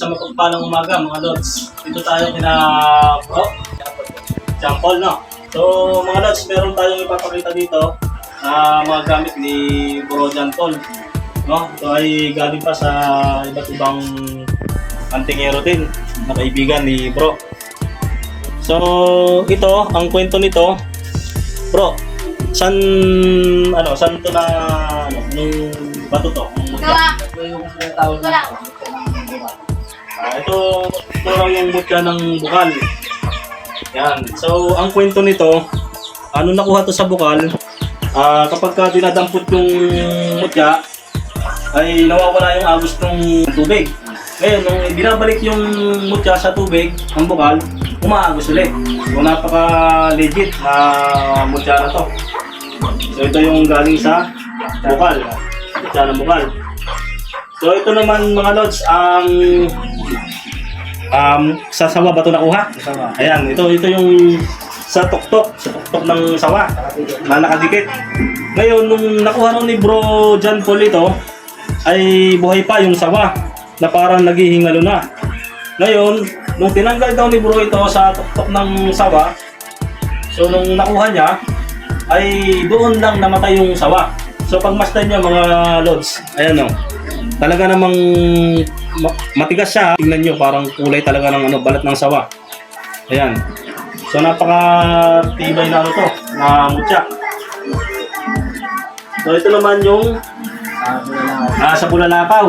sa mapagpalang umaga mga lods. Dito tayo kina Bro, John Paul, no? So mga lods, meron tayong ipapakita dito na mga gamit ni Bro John Paul. No? Ito ay galing pa sa iba't ibang antingero din na kaibigan ni Bro. So ito, ang kwento nito, Bro, san ano, san to na ano, nung bato to? Ang mutya? Ah, ito, ito lang yung mutya ng bukal. Yan. So, ang kwento nito, ano nakuha to sa bukal, ah, kapag ka dinadampot yung mutya, ay nawawala yung agos ng tubig. Ngayon, nung binabalik yung mutya sa tubig, ang bukal, umaagos ulit. So, napaka-legit na mutya na to. So, ito yung galing sa bukal. Mutya ng bukal. So, ito naman mga lods, ang sa sawa ba ito nakuha? Kasama. Ayan, ito ito yung sa tuktok, sa tuktok ng sawa na nakadikit. Ngayon, nung nakuha nung ni Bro John Paul ito, ay buhay pa yung sawa na parang naghihingalo na. Ngayon, nung tinanggal daw ni Bro ito sa tuktok ng sawa, so nung nakuha niya, ay doon lang namatay yung sawa. So pag masdan niya mga lods, ayan o, talaga namang ma- matigas siya. Tingnan nyo, parang kulay talaga ng ano, balat ng sawa. Ayan. So napaka tibay na ano to, na mutya. So ito naman yung Ah, ah, sa Bulalakaw.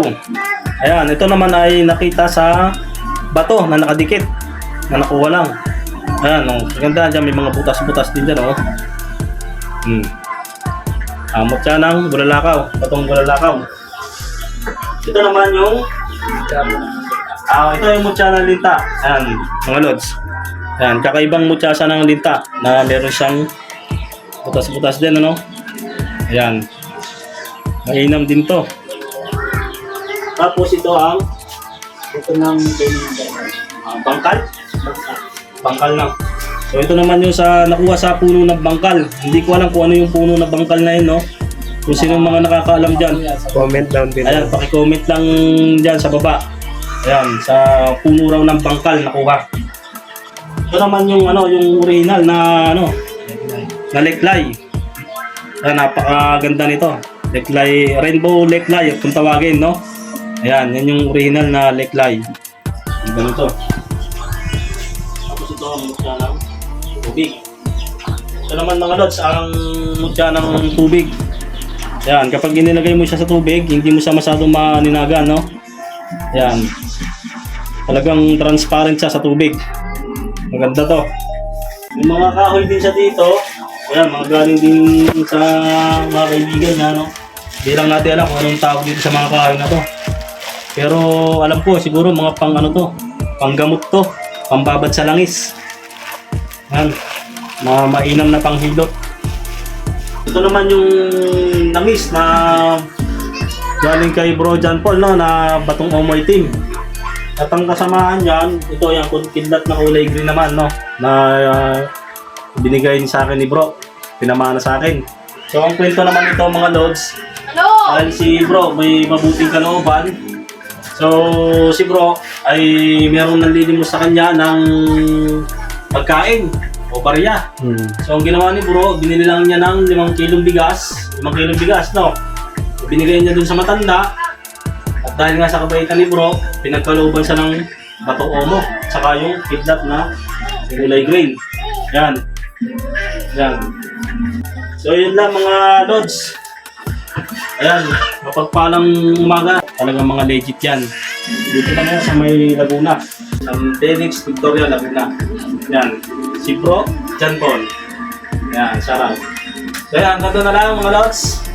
Ayan, ito naman ay nakita sa bato na nakadikit, na nakuha lang. Ayan, oh, ganda dyan, may mga butas-butas din dyan, oh. Hmm. Amot siya ng Bulalakaw, batong Bulalakaw. Ito naman yung Ah, ito yung mutya ng linta. Ayan, mga lods. Ayan, kakaibang mutya siya ng linta na meron siyang butas-butas din, ano? Ayan. Mainam din to. Tapos ito ang Ito ng ah, bangkal. Bangkal lang. So ito naman yung sa nakuha sa puno ng bangkal. Hindi ko alam kung ano yung puno ng bangkal na yun, no? Kung sino mga nakakaalam dyan. Comment down below. Ayan, pakicomment lang dyan sa baba. Ayan, sa puno raw ng bangkal nakuha. Ito naman yung ano, yung original na ano, na leklay. Ayan, napakaganda nito. Leklay, rainbow leklay kung tawagin, no? Ayan, yan yung original na leklay. Ganito. Tapos ito ang mutya ng tubig. Ito naman mga lods, ang mutya ng tubig. Yan, kapag inilagay mo siya sa tubig, hindi mo siya masyadong maninaga, no? Yan. Talagang transparent siya sa tubig. Maganda to. Yung mga kahoy din siya dito, ayan, mga galing din sa mga kaibigan na, no? Hindi lang natin alam kung anong tawag dito sa mga kahoy na to. Pero alam ko, siguro mga pang ano to, panggamot to, pambabad sa langis. Yan, na mainam na panghilot. Ito naman yung langis na galing kay Bro John Paul no, na batong omoy team. At ang kasamaan dyan, ito yung kidlat na kulay green naman no, na uh, binigay ni sa akin ni Bro. Pinamana sa akin. So ang kwento naman ito mga lods, Ano? dahil si Bro may mabuting kalooban. So si Bro ay merong nanlilimos sa kanya ng pagkain o barya. Hmm. So ang ginawa ni Bro, binili lang niya ng 5 kilong bigas, 5 kilong bigas, no? Binigay niya dun sa matanda. At dahil nga sa kabaitan ni Bro, pinagkalooban siya ng batong omo, saka yung kidlat na kulay green. Yan. Yan. So yun lang mga lods. Ayan, mapagpalang umaga. Talagang mga legit yan. Dito na ngayon sa may Laguna. Sa Denix, Victoria, Laguna. Yan. Si Bro, John Paul. Yan, shout out. So yan, ganito na lang mga lods.